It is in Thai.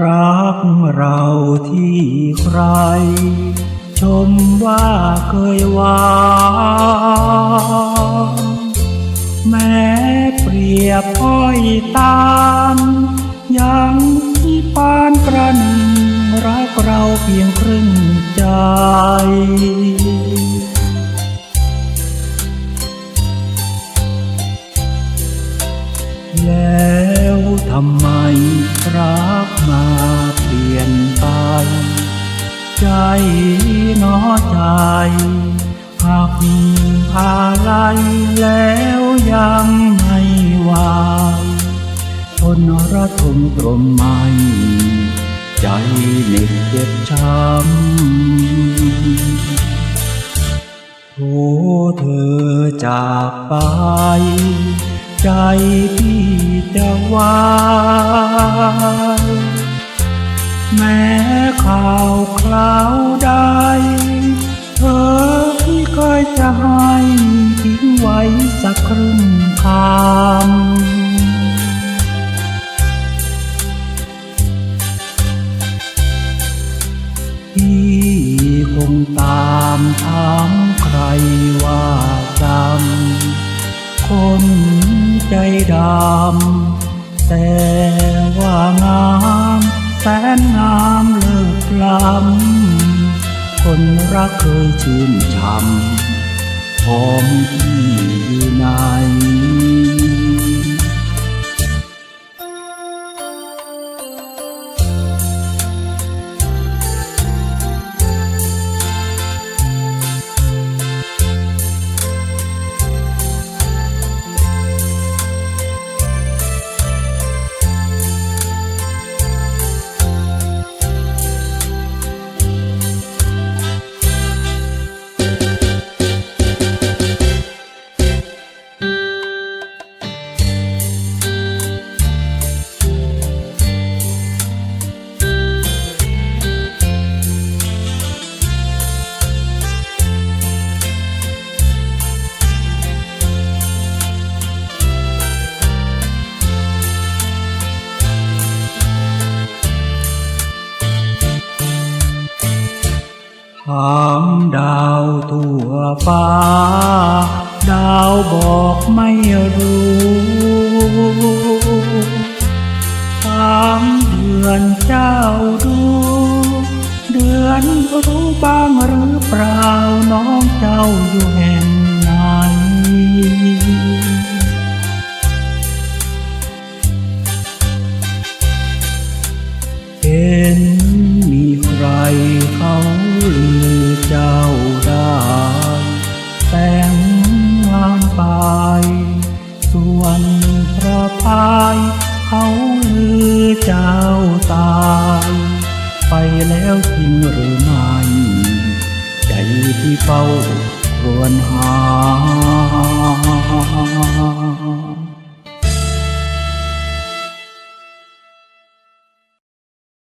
รักเราที่ใคร ชมว่าเคยหวานแม้เปรียบพ้อยตามยังที่ปานประหนึ่งรักเราเพียงครึ่งใจแล ทำไมรักมาเปลี่ยนไป ใจหนอใจหักพาไลยแล้วยังไม่วายทนระทมตรมไม่ ใจเหน็บเจ็บช้ำโอ้เธอจากไป ใจพี่ จะวายแม้ข่าวคราวใด เธอพี่ก็จะให้ทิ้งไว้สักครึ่งคำพี่คงตามถามใครว่าจำคน ใจดำแต่ว่างามแสนงามเลิศล้ำคนรักเคยชื่นชำของที่อยู่ในามดาวทั่วฟ้า ดาวบอกไม่รู้ถามเดือนเจ้าดู เดือนรู้บ้างหรือเปล่าน้องเจ้าอยู่แห่งไหน ไปแล้วจริงหรือไม่ ใจที่เฝ้าครวนหา